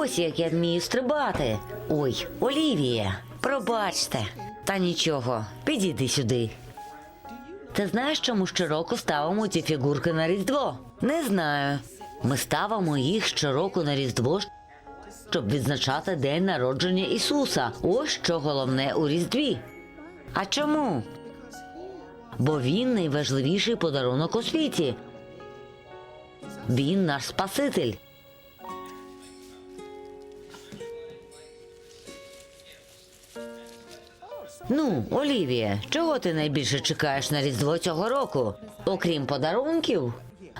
Ось як я вмію стрибати. Ой, Олівія, пробачте. Та нічого, підійди сюди. Ти знаєш, чому щороку ставимо ці фігурки на Різдво? Не знаю. Ми ставимо їх щороку на Різдво, щоб відзначати день народження Ісуса. Ось що головне у Різдві. А чому? Бо він найважливіший подарунок у світі. Він наш Спаситель. Ну, Олівія, чого ти найбільше чекаєш на Різдво цього року? Окрім подарунків?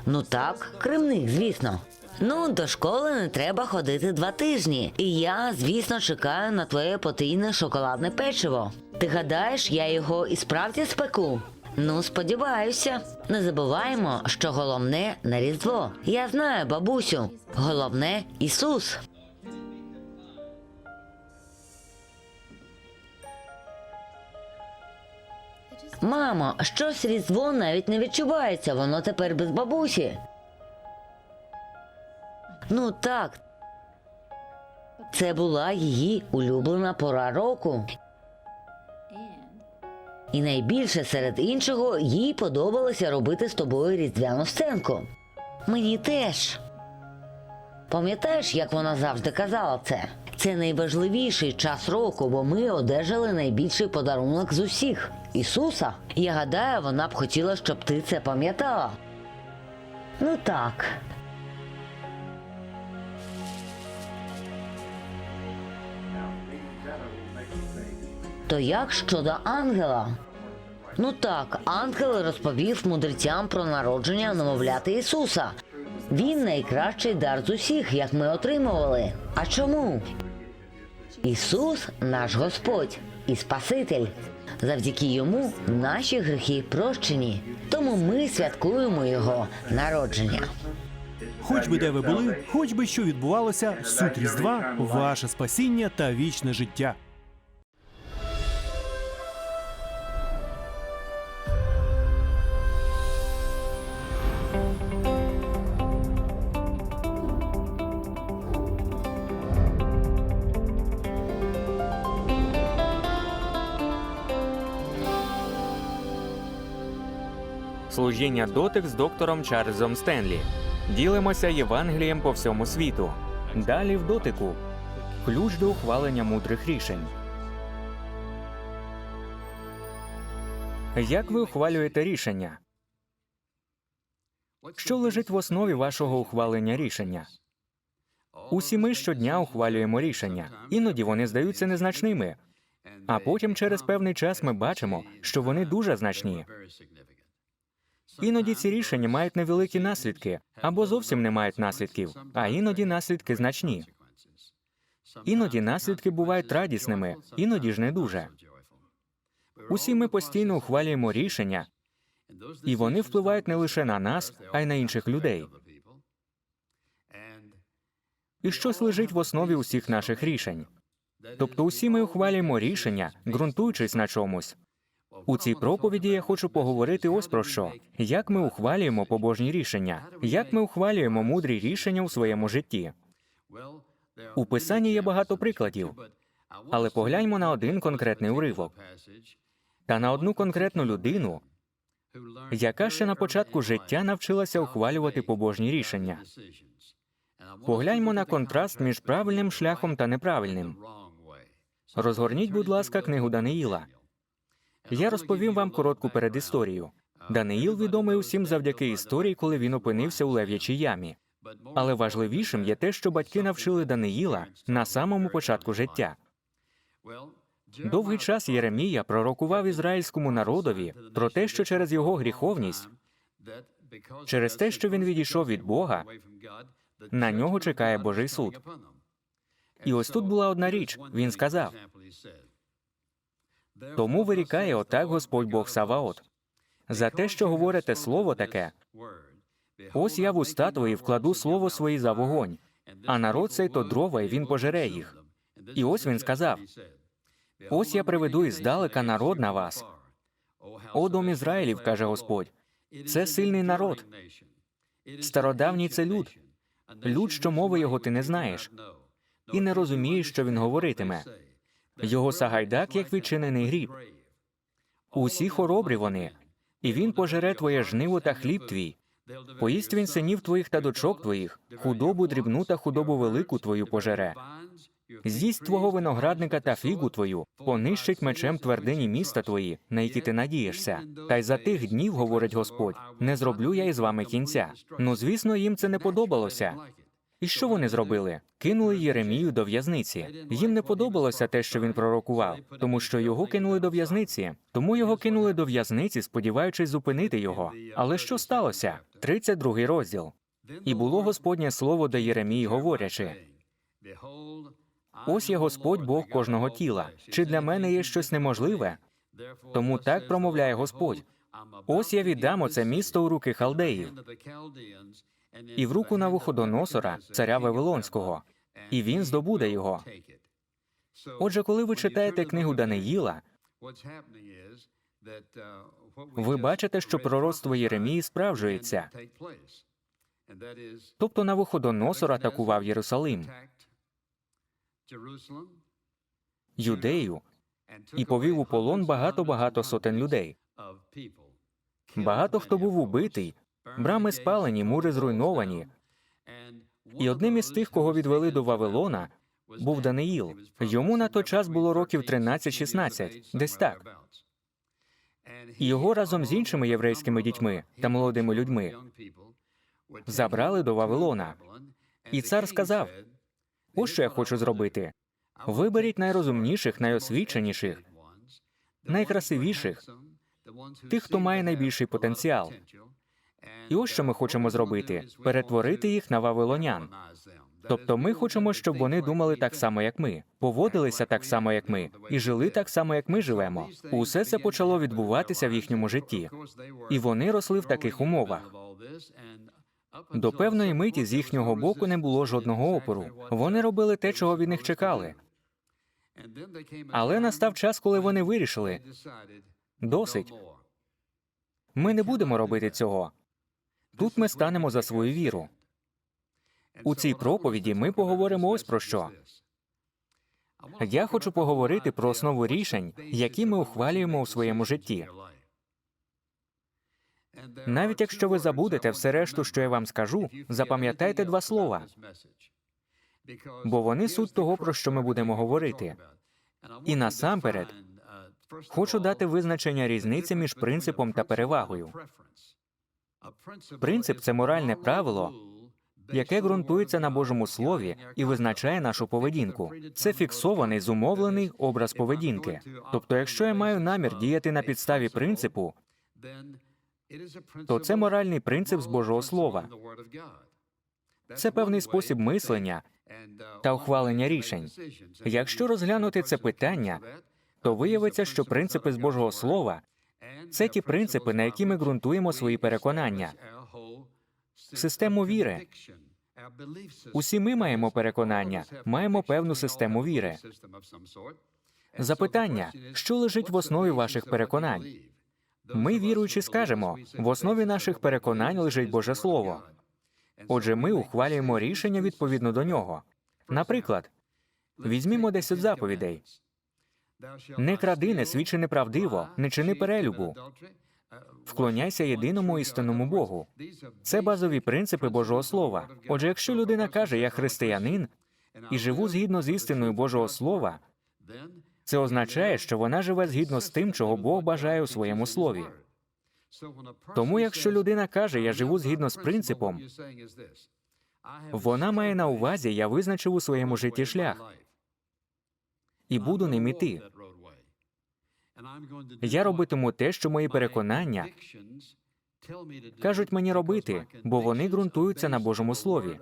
Ну так, кремних, звісно. Ну, до школи не треба ходити два тижні. І я, звісно, чекаю на твоє потрійне шоколадне печиво. Ти гадаєш, я його і справді спеку? Ну, сподіваюся. Не забуваємо, що головне на Різдво. Я знаю, бабусю. Головне Ісус. Мамо, щось різдво навіть не відчувається, воно тепер без бабусі. Ну так. Це була її улюблена пора року. І найбільше серед іншого їй подобалося робити з тобою різдвяну сценку. Мені теж. Пам'ятаєш, як вона завжди казала це? Це найважливіший час року, бо ми одержали найбільший подарунок з усіх Ісуса. Я гадаю, вона б хотіла, щоб ти це пам'ятала. Ну так. То як щодо ангела? Ну так, ангел розповів мудрецям про народження немовляти Ісуса. Він найкращий дар з усіх, як ми отримували. А чому? Ісус наш Господь і Спаситель. Завдяки йому наші гріхи прощені. Тому ми святкуємо Його народження. Хоч би де ви були, хоч би що відбувалося, суть Різдва, ваше спасіння та вічне життя. Служіння дотик з доктором Чарльзом Стенлі. Ділимося Євангелієм по всьому світу. Далі в дотику. Ключ до ухвалення мудрих рішень. Як ви ухвалюєте рішення? Що лежить в основі вашого ухвалення рішення? Усі ми щодня ухвалюємо рішення. Іноді вони здаються незначними, а потім через певний час ми бачимо, що вони дуже значні. Іноді ці рішення мають невеликі наслідки або зовсім не мають наслідків, а іноді наслідки значні. Іноді наслідки бувають радісними, іноді ж не дуже. Усі ми постійно ухвалюємо рішення, і вони впливають не лише на нас, а й на інших людей. І щось лежить в основі усіх наших рішень. Тобто усі ми ухвалюємо рішення, ґрунтуючись на чомусь. У цій проповіді я хочу поговорити ось про що: як ми ухвалюємо побожні рішення, як ми ухвалюємо мудрі рішення у своєму житті. У писанні є багато прикладів, Але погляньмо на один конкретний уривок та на одну конкретну людину, яка ще на початку життя навчилася ухвалювати побожні рішення. Погляньмо на контраст між правильним шляхом та неправильним. Розгорніть, будь ласка, книгу Даниїла. Я розповім вам коротку передісторію. Даниїл відомий усім завдяки історії, коли він опинився у лев'ячій ямі. Але важливішим є те, що батьки навчили Даниїла на самому початку життя. Довгий час Єремія пророкував ізраїльському народові про те, що через його гріховність, через те, що він відійшов від Бога, на нього чекає Божий суд. І ось тут була одна річ. Він сказав: тому вирікає отак Господь Бог Саваот. За те, що говорите слово таке, ось я в уста твої вкладу слово свої за вогонь, а народ цей то дрова, і він пожере їх. І ось він сказав: Ось я приведу іздалека народ на вас. О, дом Ізраїлів, каже Господь, це сильний народ. Стародавній це люд, люд, що мови його ти не знаєш. і не розуміє, що він говоритиме. Його сагайдак, як відчинений гріб. Усі хоробрі вони, і він пожере твоє жниво та хліб твій. Поїсть він синів твоїх та дочок твоїх, худобу дрібну та худобу велику твою пожере. З'їсть твого виноградника та фігу твою, понищить мечем твердині міста твої, на які ти надієшся. Та й за тих днів, говорить Господь, не зроблю я із вами кінця. Ну, звісно, їм це не подобалося. І що вони зробили? Кинули Єремію до в'язниці. Їм не подобалося те, що він пророкував, тому що його кинули до в'язниці. Тому його кинули до в'язниці, сподіваючись зупинити його. Але що сталося? 32 розділ. І було Господнє слово до Єремії, говорячи: Ось я Господь Бог кожного тіла. Чи для мене є щось неможливе? Тому так промовляє Господь. Ось я віддам оце місто у руки халдеїв і в руку Навуходоносора, царя Вавилонського, і він здобуде його. Отже, коли ви читаєте книгу Даниїла, ви бачите, що пророцтво Єремії справджується. Тобто Навуходоносор атакував Єрусалим, Юдею і повів у полон багато-багато сотень людей. Багато хто був убитий, брами спалені, мури зруйновані. І одним із тих, кого відвели до Вавилона, був Даниїл. Йому на той час було років 13-16, десь так. І його разом з іншими єврейськими дітьми та молодими людьми забрали до Вавилона. І цар сказав: Ось що я хочу зробити. Виберіть найрозумніших, найосвіченіших, найкрасивіших, тих, хто має найбільший потенціал. І ось що ми хочемо зробити: перетворити їх на вавилонян. Тобто ми хочемо, щоб вони думали так само, як ми, поводилися так само, як ми, і жили так само, як ми живемо. Усе це почало відбуватися в їхньому житті, і вони росли в таких умовах. До певної миті з їхнього боку не було жодного опору. Вони робили те, чого від них чекали. Але настав час, коли вони вирішили досить. Ми не будемо робити цього. Тут ми станемо за свою віру. У цій проповіді ми поговоримо ось про що. Я хочу поговорити про основу рішень, які ми ухвалюємо у своєму житті. Навіть якщо ви забудете все решту, що я вам скажу, запам'ятайте два слова, бо вони суть того, про що ми будемо говорити. І насамперед хочу дати визначення різниці між принципом та перевагою. Принцип це моральне правило, яке ґрунтується на Божому слові і визначає нашу поведінку. Це фіксований зумовлений образ поведінки. Тобто, якщо я маю намір діяти на підставі принципу, то це моральний принцип з Божого Слова. це певний спосіб мислення та ухвалення рішень. Якщо розглянути це питання, то виявиться, що принципи з Божого Слова це ті принципи, на які ми ґрунтуємо свої переконання, систему віри. Усі ми маємо переконання, маємо певну систему віри. Запитання, що лежить в основі ваших переконань? Ми, віруючи, скажемо, в основі наших переконань лежить Боже Слово. Отже, ми ухвалюємо рішення відповідно до нього. Наприклад, візьмімо 10 заповідей. Не кради, не свідчи неправдиво, не чини перелюбу. Вклоняйся єдиному істинному Богу. Це базові принципи Божого Слова. Отже, якщо людина каже, я християнин і живу згідно з істиною Божого Слова, це означає, що вона живе згідно з тим, чого Бог бажає у своєму слові. Тому, якщо людина каже, я живу згідно з принципом, Вона має на увазі, я визначив у своєму житті шлях і буду ним іти. Я робитиму те, що мої переконання кажуть мені робити, бо вони ґрунтуються на Божому Слові.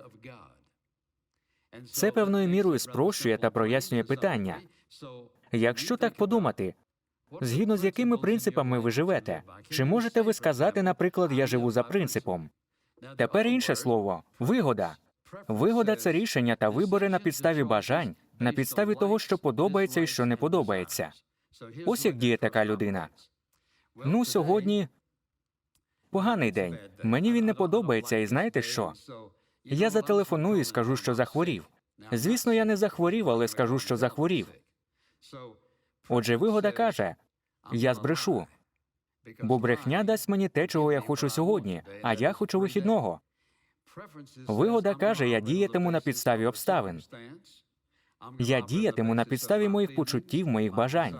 Це певною мірою спрощує та прояснює питання. Якщо так подумати, згідно з якими принципами ви живете, чи можете ви сказати, наприклад, я живу за принципом? Тепер інше слово вигода. Вигода це рішення та вибори на підставі бажань, на підставі того, що подобається і що не подобається. Ось як діє така людина. Ну, сьогодні поганий день. Мені він не подобається, і знаєте що? Я зателефоную і скажу, що захворів. Звісно, я не захворів, але скажу, що захворів. Отже, вигода каже: я збрешу, бо брехня дасть мені те, чого я хочу сьогодні, а я хочу вихідного. Вигода каже, я діятиму на підставі обставин. Я діятиму на підставі моїх почуттів, моїх бажань.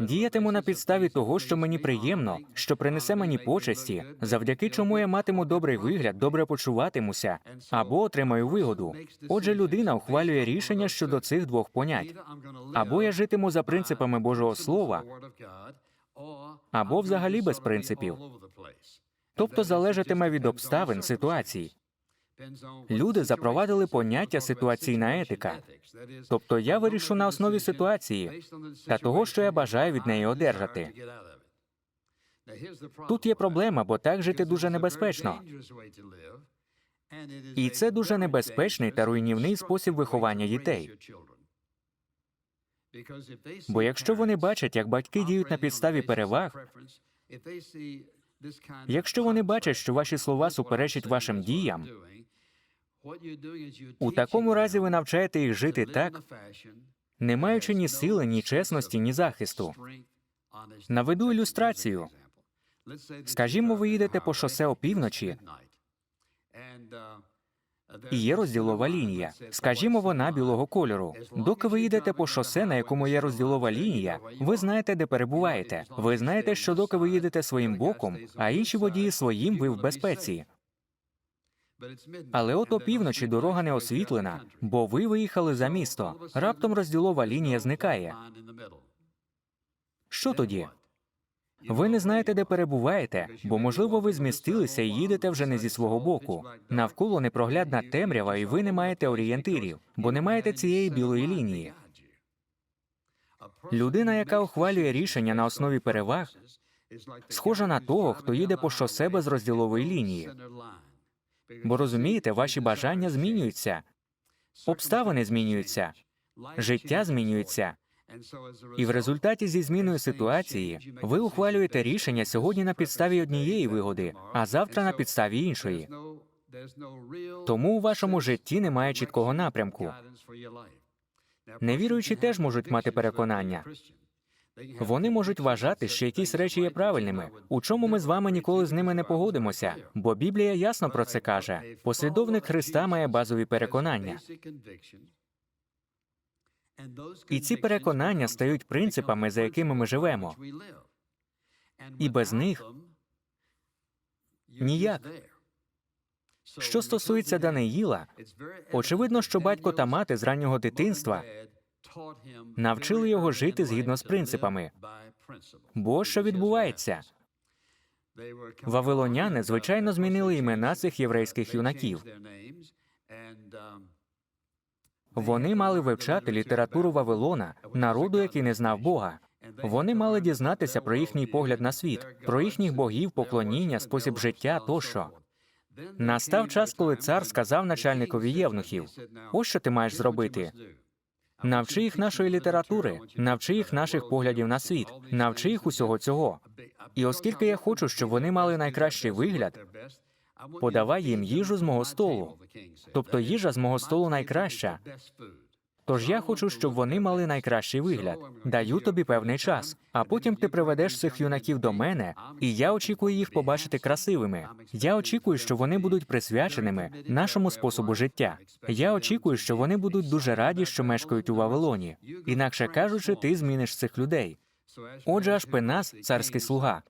Діятиму на підставі того, що мені приємно, що принесе мені почесті, завдяки чому я матиму добрий вигляд, добре почуватимуся або отримаю вигоду. Отже, людина ухвалює рішення щодо цих двох понять. Або я житиму за принципами Божого Слова, або взагалі без принципів. тобто залежатиме від обставин, ситуацій. Люди запровадили поняття ситуаційна етика. Тобто я вирішу на основі ситуації та того, що я бажаю від неї одержати. Тут є проблема, бо так жити дуже небезпечно. І це дуже небезпечний та руйнівний спосіб виховання дітей. Бо якщо вони бачать, як батьки діють на підставі переваг, якщо вони бачать, що ваші слова суперечать вашим діям, у такому разі ви навчаєте їх жити так, не маючи ні сили, ні чесності, ні захисту. Наведу ілюстрацію. Скажімо, ви їдете по шосе опівночі, і є розділова лінія. Скажімо, вона білого кольору. Доки ви їдете по шосе, на якому є розділова лінія, ви знаєте, де перебуваєте. Ви знаєте, що доки ви їдете своїм боком, а інші водії своїм, ви в безпеці. Але от опівночі дорога не освітлена, бо ви виїхали за місто. Раптом розділова лінія зникає. Що тоді? Ви не знаєте, де перебуваєте, бо, можливо, ви змістилися і їдете вже не зі свого боку. Навколо непроглядна темрява, і ви не маєте орієнтирів, бо не маєте цієї білої лінії. Людина, яка ухвалює рішення на основі переваг, схожа на того, хто їде по шосе без розділової лінії. Бо розумієте, ваші бажання змінюються, обставини змінюються, життя змінюється. І в результаті зі зміною ситуації ви ухвалюєте рішення сьогодні на підставі однієї вигоди, а завтра на підставі іншої. Тому у вашому житті немає чіткого напрямку. Невіруючі теж можуть мати переконання. Вони можуть вважати, що якісь речі є правильними, у чому ми з вами ніколи з ними не погодимося, бо Біблія ясно про це каже. Послідовник Христа має базові переконання. І ці переконання стають принципами, за якими ми живемо. І без них ніяк. Що стосується Даниїла, очевидно, що батько та мати з раннього дитинства навчили його жити згідно з принципами. Бо що відбувається? Вавилоняни, звичайно, змінили імена цих єврейських юнаків. Вони мали вивчати літературу Вавилона, народу, який не знав Бога. Вони мали дізнатися про їхній погляд на світ, про їхніх богів, поклоніння, спосіб життя тощо. Настав час, коли цар сказав начальникові євнухів: ось що ти маєш зробити. Навчи їх нашої літератури, навчи їх наших поглядів на світ, навчи їх усього цього. І оскільки я хочу, щоб вони мали найкращий вигляд, подавай їм їжу з мого столу. Тобто їжа з мого столу найкраща. Тож я хочу, щоб вони мали найкращий вигляд. Даю тобі певний час, а потім ти приведеш цих юнаків до мене, і я очікую їх побачити красивими. Я очікую, що вони будуть присвяченими нашому способу життя. Я очікую, що вони будуть дуже раді, що мешкають у Вавилоні. Інакше кажучи, ти зміниш цих людей. Отже, Ашпенас, царський слуга,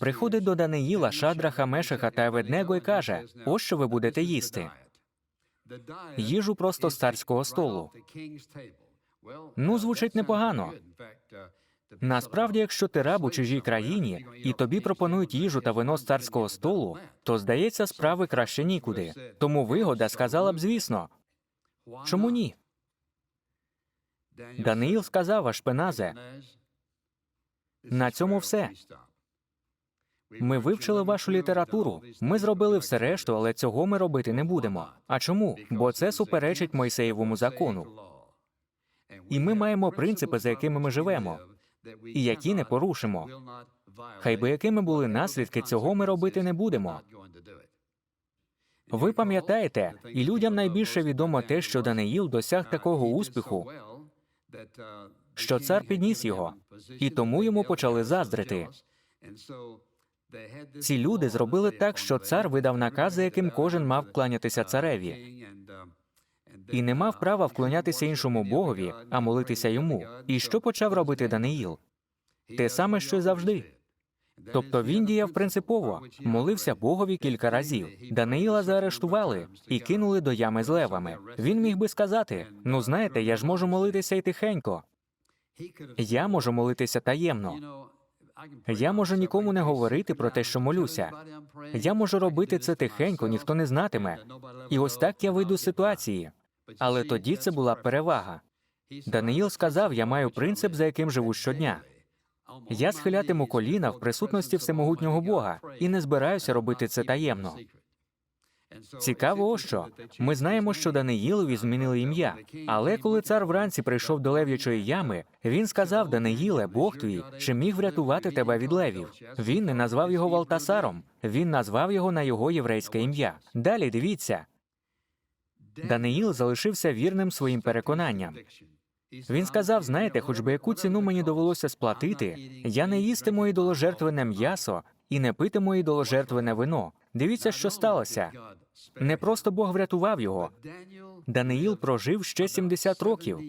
приходить до Даниїла, Шадраха, Мешаха та Еведнего і каже: ось що ви будете їсти. Їжу просто з царського столу. Ну, звучить непогано. Насправді, якщо ти раб у чужій країні і тобі пропонують їжу та вино з царського столу, то здається, справи краще нікуди. Тому вигода сказала б, звісно. Чому ні? Даниїл сказав Ашпеназе, на цьому все. Ми вивчили вашу літературу, ми зробили все решту, але цього ми робити не будемо. А чому? Бо це суперечить Мойсеєвому закону. І ми маємо принципи, за якими ми живемо, і які не порушимо. Хай би якими були наслідки, цього ми робити не будемо. Ви пам'ятаєте, і людям найбільше відомо те, що Даниїл досяг такого успіху, що цар підніс його, і тому йому почали заздрити. Ці люди зробили так, що цар видав накази, яким кожен мав вклонятися цареві, і не мав права вклонятися іншому богові, а молитися йому. І що почав робити Даниїл? Те саме, що й завжди. Тобто він діяв принципово, молився Богові кілька разів. Даниїла заарештували і кинули до ями з левами. Він міг би сказати: ну знаєте, я ж можу молитися і тихенько. Я можу молитися таємно. Я можу нікому не говорити про те, що молюся. Я можу робити це тихенько, ніхто не знатиме. І ось так я вийду з ситуації. Але тоді це була перевага. Даниїл сказав: я маю принцип, за яким живу щодня. Я схилятиму коліна в присутності всемогутнього Бога і не збираюся робити це таємно. Цікаво, що ми знаємо, що Даниїлові змінили ім'я. Але коли цар вранці прийшов до лев'ячої ями, він сказав Даниїле, Бог твій, чи міг врятувати тебе від левів. Він не назвав його Валтасаром, він назвав його на його єврейське ім'я. Далі дивіться. Даниїл залишився вірним своїм переконанням. Він сказав: знаєте, хоч би яку ціну мені довелося сплатити, я не їстиму ідоложертвене м'ясо і не питиму ідоложертвене вино. Дивіться, що сталося. Не просто Бог врятував його. Даниїл прожив ще 70 років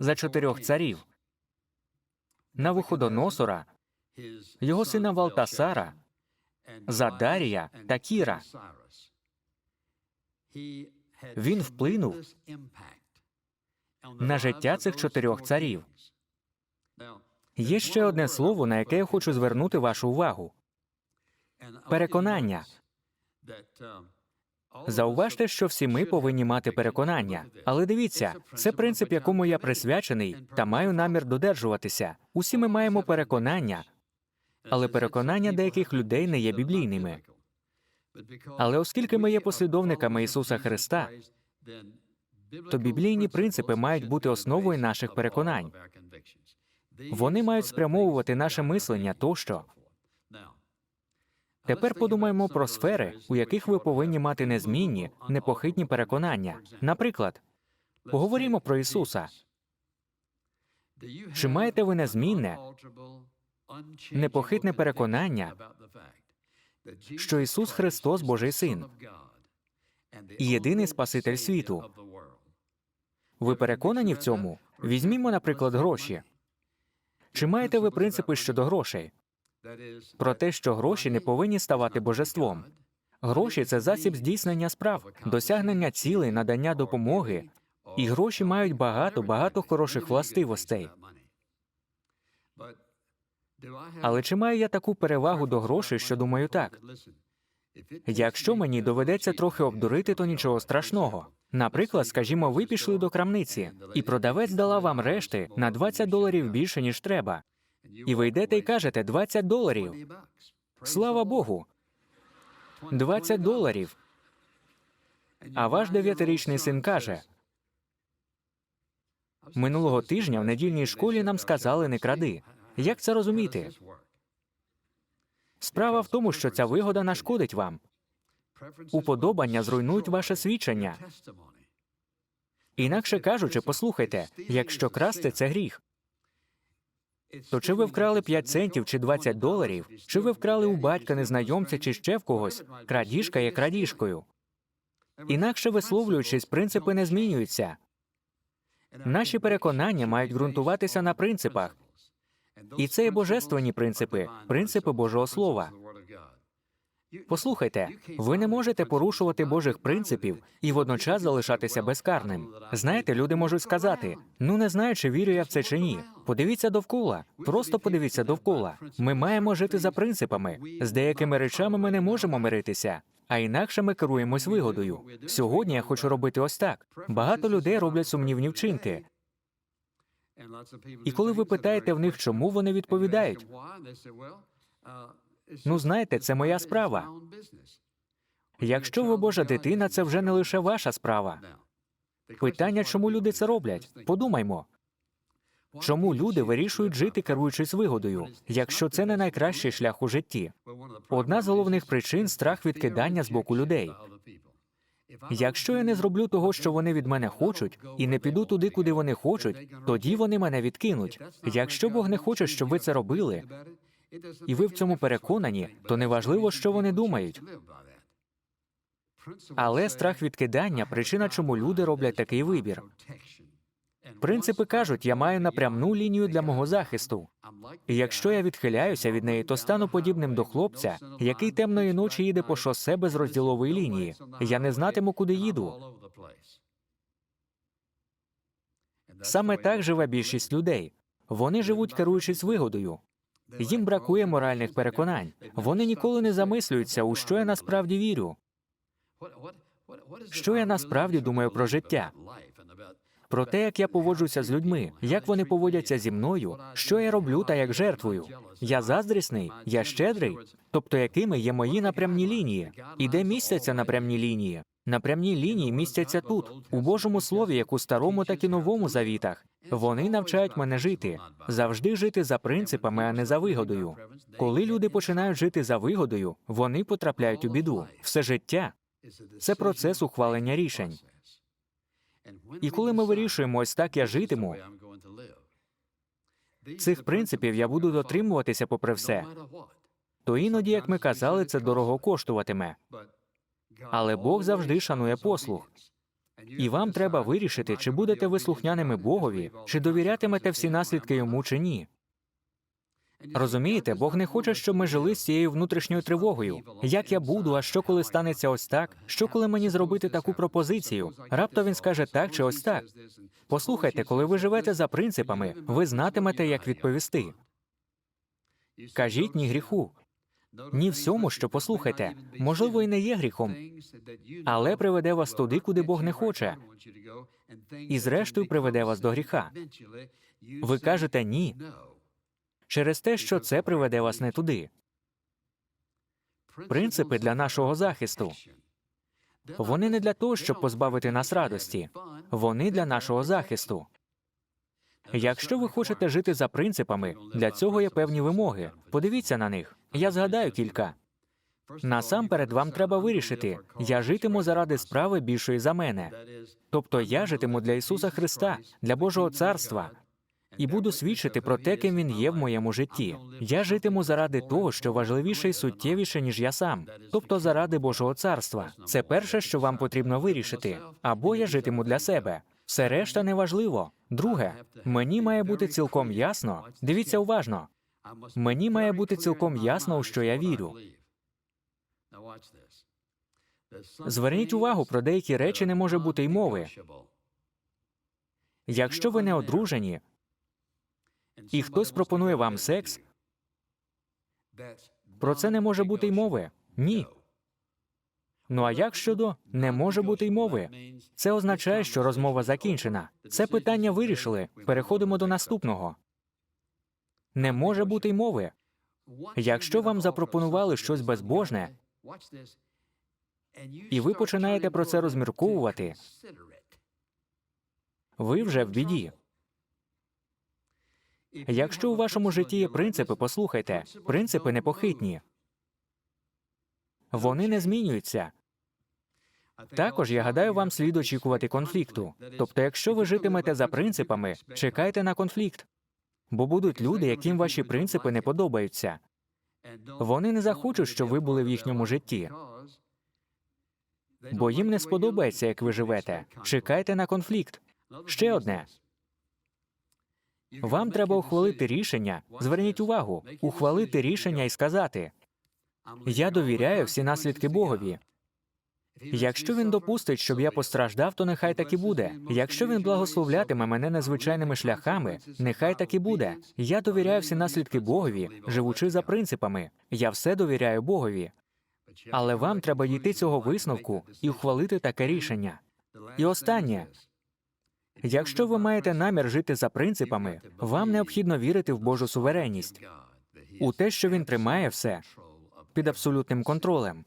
за чотирьох царів. Навуходоносора, його сина Валтасара, Задарія та Кіра. Він вплинув на життя цих чотирьох царів. Є ще одне слово, на яке я хочу звернути вашу увагу. Переконання. Зауважте, що всі ми повинні мати переконання. Але дивіться, це принцип, якому я присвячений, та маю намір додержуватися. Усі ми маємо переконання, але переконання деяких людей не є біблійними. Але оскільки ми є послідовниками Ісуса Христа, то біблійні принципи мають бути основою наших переконань. Вони мають спрямовувати наше мислення тощо. Тепер подумаємо про сфери, у яких ви повинні мати незмінні, непохитні переконання. Наприклад, поговоримо про Ісуса. Чи маєте ви незмінне, непохитне переконання, що Ісус Христос Божий Син і єдиний Спаситель світу? Ви переконані в цьому? Візьмімо, наприклад, гроші. Чи маєте ви принципи щодо грошей? Про те, що гроші не повинні ставати божеством. Гроші це засіб здійснення справ, досягнення цілей, надання допомоги, і гроші мають багато багато хороших властивостей. Але чи маю я таку перевагу до грошей, що думаю так? Якщо мені доведеться трохи обдурити, то нічого страшного. Наприклад, скажімо, ви пішли до крамниці, і продавець дала вам решти на 20 доларів більше, ніж треба. І ви йдете і кажете 20 доларів. Слава Богу. 20 доларів. А ваш дев'ятирічний син каже: минулого тижня в недільній школі нам сказали не кради. Як це розуміти? Справа в тому, що ця вигода нашкодить вам. Уподобання зруйнують ваше свідчення. Інакше кажучи, послухайте, якщо красти це гріх, то чи ви вкрали 5 центів чи 20 доларів, чи ви вкрали у батька незнайомця чи ще в когось, крадіжка є крадіжкою. Інакше висловлюючись, принципи не змінюються. Наші переконання мають ґрунтуватися на принципах, і це є божественні принципи, принципи Божого Слова. Послухайте, ви не можете порушувати Божих принципів і водночас залишатися безкарним. Знаєте, люди можуть сказати: ну не знаю, чи вірю я в це чи ні. Подивіться довкола, просто подивіться довкола. Ми маємо жити за принципами. З деякими речами ми не можемо миритися, а інакше ми керуємось вигодою. Сьогодні я хочу робити ось так. Багато людей роблять сумнівні вчинки. І коли ви питаєте в них, чому вони відповідають, Ну, знаєте, це моя справа. Якщо ви Божа дитина, це вже не лише ваша справа. Питання, чому люди це роблять? Подумаймо. Чому люди вирішують жити, керуючись вигодою, якщо це не найкращий шлях у житті? Одна з головних причин страх відкидання з боку людей. Якщо я не зроблю того, що вони від мене хочуть, і не піду туди, куди вони хочуть, тоді вони мене відкинуть. Якщо Бог не хоче, щоб ви це робили, і ви в цьому переконані, то неважливо, що вони думають. Але страх відкидання причина, чому люди роблять такий вибір. Принципи кажуть, я маю напрямну лінію для мого захисту. І якщо я відхиляюся від неї, то стану подібним до хлопця, який темної ночі їде по шосе без розділової лінії. Я не знатиму, куди їду. Саме так живе більшість людей. Вони живуть, керуючись вигодою. Їм бракує моральних переконань. Вони ніколи не замислюються, у що я насправді вірю. Що я насправді думаю про життя? Про те, як я поводжуся з людьми, як вони поводяться зі мною, що я роблю та як жертвую. Я заздрісний, я щедрий. Тобто, якими є мої напрямні лінії, і де містяться напрямні лінії? Напрямні лінії містяться тут, у Божому слові, як у старому, так і новому завітах. Вони навчають мене жити, завжди жити за принципами, а не за вигодою. Коли люди починають жити за вигодою, вони потрапляють у біду. Все життя це процес ухвалення рішень. І коли ми вирішуємо, ось так я житиму, цих принципів я буду дотримуватися попри все. То іноді, як ми казали, це дорого коштуватиме. але Бог завжди шанує послух. І вам треба вирішити, чи будете ви слухняними Богові, чи довірятимете всі наслідки йому, чи ні. Розумієте, Бог не хоче, щоб ми жили з цією внутрішньою тривогою. Як я буду, а що коли станеться ось так? Що коли мені зробити таку пропозицію? Раптом він скаже так чи ось так. Послухайте, коли ви живете за принципами, ви знатимете, як відповісти. Кажіть ні гріху. Ні всьому, що послухайте, можливо, і не є гріхом, але приведе вас туди, куди Бог не хоче, і зрештою приведе вас до гріха. Ви кажете ні через те, що це приведе вас не туди. Принципи для нашого захисту. Вони не для того, щоб позбавити нас радості, вони для нашого захисту. Якщо ви хочете жити за принципами, для цього є певні вимоги. Подивіться на них. Я згадаю кілька. Насамперед, вам треба вирішити, я житиму заради справи більшої за мене. Тобто я житиму для Ісуса Христа, для Божого царства, і буду свідчити про те, ким він є в моєму житті. Я житиму заради того, що важливіше і суттєвіше, ніж я сам, тобто заради Божого царства. Це перше, що вам потрібно вирішити. Або я житиму для себе. Все решта неважливо. Друге, мені має бути цілком ясно. Дивіться уважно. Мені має бути цілком ясно, у що я вірю. Зверніть увагу, про деякі речі не може бути й мови. Якщо ви не одружені, і хтось пропонує вам секс, про це не може бути й мови. Ні. Ну а як щодо не може бути й мови? Це означає, що розмова закінчена. Це питання вирішили. Переходимо до наступного. Не може бути й мови. Якщо вам запропонували щось безбожне, і ви починаєте про це розмірковувати, ви вже в біді. Якщо у вашому житті є принципи, послухайте, принципи непохитні. Вони не змінюються. Також я гадаю, вам слід очікувати конфлікту. Тобто, якщо ви житимете за принципами, чекайте на конфлікт. Бо будуть люди, яким ваші принципи не подобаються. Вони не захочуть, щоб ви були в їхньому житті. Бо їм не сподобається, як ви живете. Чекайте на конфлікт. Ще одне. Вам треба ухвалити рішення. Зверніть увагу, ухвалити рішення і сказати: Я довіряю всі наслідки Богові. Якщо він допустить, щоб я постраждав, то нехай так і буде. Якщо він благословлятиме мене незвичайними шляхами, нехай так і буде. Я довіряю всі наслідки Богові, живучи за принципами. Я все довіряю Богові. Але вам треба дійти цього висновку і ухвалити таке рішення. І останнє. Якщо ви маєте намір жити за принципами, вам необхідно вірити в Божу суверенність, у те, що він тримає все під абсолютним контролем.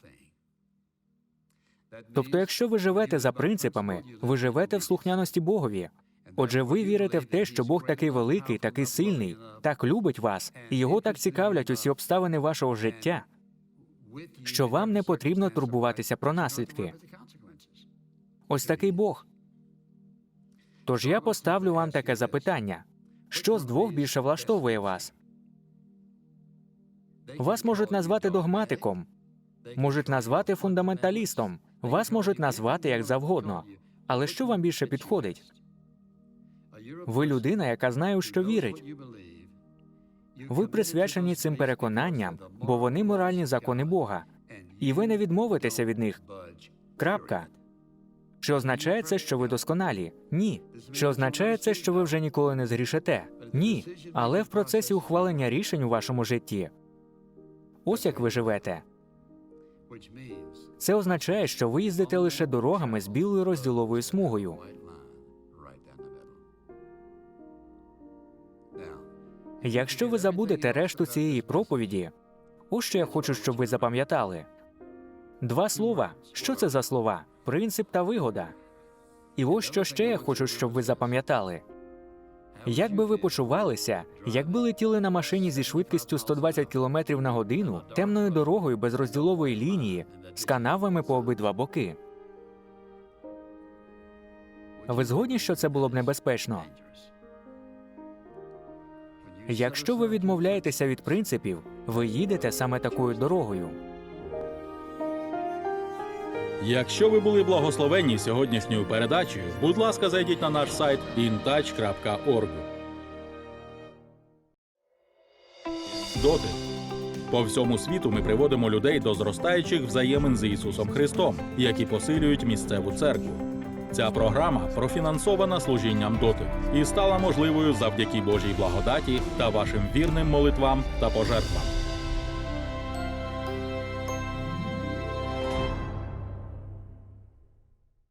Тобто, якщо ви живете за принципами, ви живете в слухняності Богові. Отже, ви вірите в те, що Бог такий великий, такий сильний, так любить вас, і його так цікавлять усі обставини вашого життя, що вам не потрібно турбуватися про наслідки. Ось такий Бог. Тож я поставлю вам таке запитання: що з двох більше влаштовує вас? Вас можуть назвати догматиком, можуть назвати фундаменталістом, вас можуть назвати як завгодно. Але що вам більше підходить? Ви людина, яка знає, що вірить. Ви присвячені цим переконанням, бо вони моральні закони Бога, і ви не відмовитеся від них. Крапка. Чи означає це, що ви досконалі? Ні. Чи означає це, що ви вже ніколи не згрішите? Ні. Але в процесі ухвалення рішень у вашому житті. Ось як ви живете. Це означає, що ви їздите лише дорогами з білою розділовою смугою. Якщо ви забудете решту цієї проповіді, ось що я хочу, щоб ви запам'ятали. Два слова. Що це за слова? Принцип та вигода. І ось що ще я хочу, щоб ви запам'ятали. Як би ви почувалися, якби летіли на машині зі швидкістю 120 км на годину темною дорогою без розділової лінії з канавами по обидва боки? Ви згодні, що це було б небезпечно? Якщо ви відмовляєтеся від принципів, ви їдете саме такою дорогою. Якщо ви були благословенні сьогоднішньою передачею, будь ласка, зайдіть на наш сайт intouch.org. Доти. По всьому світу ми приводимо людей до зростаючих взаємин з Ісусом Христом, які посилюють місцеву церкву. Ця програма профінансована служінням доти і стала можливою завдяки Божій благодаті та вашим вірним молитвам та пожертвам.